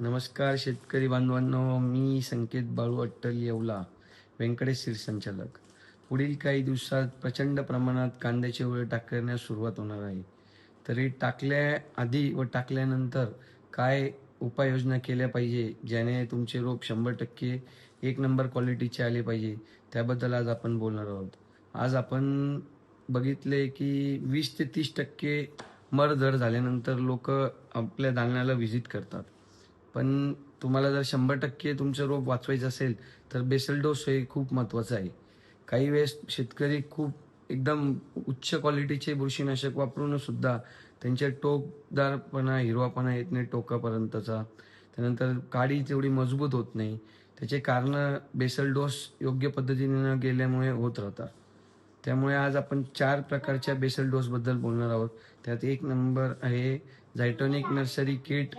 नमस्कार शेतकरी बांधवांनो मी संकेत बाळू अट्टल येवला व्यंकटेश संचालक पुढील काही दिवसात प्रचंड प्रमाणात कांद्याचे वेळ टाकण्यास सुरुवात होणार आहे. तरी टाकल्याआधी व टाकल्यानंतर काय उपाययोजना केल्या पाहिजे ज्याने तुमचे रोप शंभर टक्के एक नंबर क्वालिटीचे आले पाहिजे त्याबद्दल आज आपण बोलणार आहोत. आज आपण बघितले की वीस ते तीस टक्के मर दर झाल्यानंतर लोक आपल्या दालनाला व्हिजिट करतात. पण तुम्हाला जर शंभर टक्के तुमचं रोप वाचवायचं असेल तर बेसल डोस हे खूप महत्वाचं आहे. काही वेळेस शेतकरी खूप एकदम उच्च क्वालिटीचे बुरशीनाशक वापरून सुद्धा त्यांचे टोकदारपणा हिरवापणा येत नाही टोकापर्यंतचा. त्यानंतर काडी तेवढी मजबूत होत नाही. त्याचे कारण बेसल डोस योग्य पद्धतीने न गेल्यामुळे होत राहतात. त्यामुळे आज आपण चार प्रकारच्या बेसल डोसबद्दल बोलणार आहोत. त्यात एक नंबर आहे झायटोनिक नर्सरी किट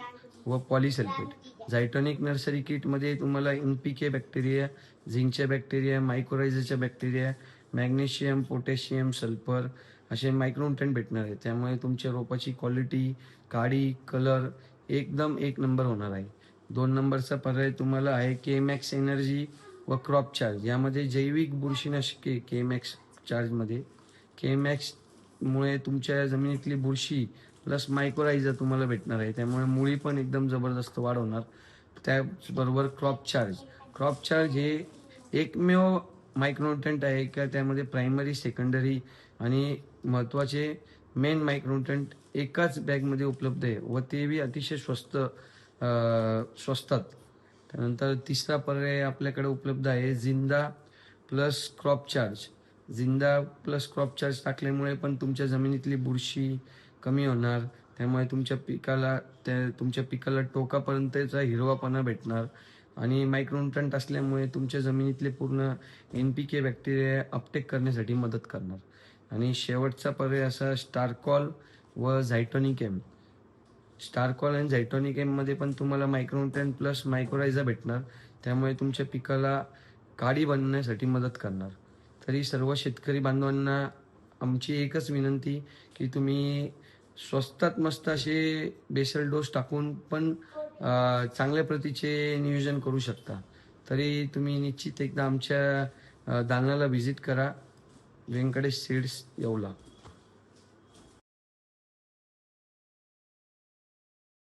व पॉलिसल्फेट. झायटॉनिक नर्सरी किटमध्ये तुम्हाला इनपीके बॅक्टेरिया झिंकच्या बॅक्टेरिया मायक्रोरायझरच्या बॅक्टेरिया मॅग्नेशियम पोटॅशियम सल्फर असे मायक्रोन्टन भेटणार आहे त्यामुळे तुमच्या रोपाची क्वालिटी काडी कलर एकदम एक नंबर होणार आहे. दोन नंबरचा पर्याय तुम्हाला आहे के मॅक्स एनर्जी व क्रॉप चार्ज यामध्ये जैविक बुरशीनाशके के मॅक्स चार्जमध्ये के मॅक्स मुळे तुमच्या जमिनीतली बुरशी प्लस मायक्रोरायझर तुम्हाला भेटणार आहे त्यामुळे मुळी पण एकदम जबरदस्त वाढवणार त्याचबरोबर क्रॉप चार्ज क्रॉप चार्ज हे एकमेव मायक्रोन्युट्रंट आहे का त्यामध्ये प्रायमरी सेकंडरी आणि महत्त्वाचे मेन मायक्रोन्युट्रंट एकाच बॅगमध्ये उपलब्ध आहे व ते बी अतिशय स्वस्त स्वस्तात. त्यानंतर तिसरा पर्याय आपल्याकडे उपलब्ध आहे Zinda plus crop charge Zinda plus crop charge टाकल्यामुळे पण तुमच्या जमिनीतली बुरशी कमी होणार त्यामुळे तुमच्या पिकाला त्या तुमच्या पिकाला टोकापर्यंतचा हिरवापणा भेटणार. आणि मायक्रोन्युट्रंट असल्यामुळे तुमच्या जमिनीतले पूर्ण N P K bacteria uptake करण्यासाठी मदत करणार. आणि शेवटचा पर्याय असा स्टारकॉल व झायटॉनिक एम स्टारकॉल आणि झायटॉनिक एम पण तुम्हाला मायक्रोन्युट्रंट प्लस मायक्रोरायझा भेटणार. त्यामुळे तुमच्या पिकाला काडी बनण्यासाठी मदत करणार. तरी सर्व शेतकरी बांधवांना आमची एकच विनंती की तुम्ही स्वस्तात मस्त असे बेसल डोस टाकून पण चांगल्या प्रतीचे नियोजन करू शकता. तरी तुम्ही निश्चित एकदा आमच्या दालनाला व्हिजिट करा. व्यंकटेश सीड्स येवला.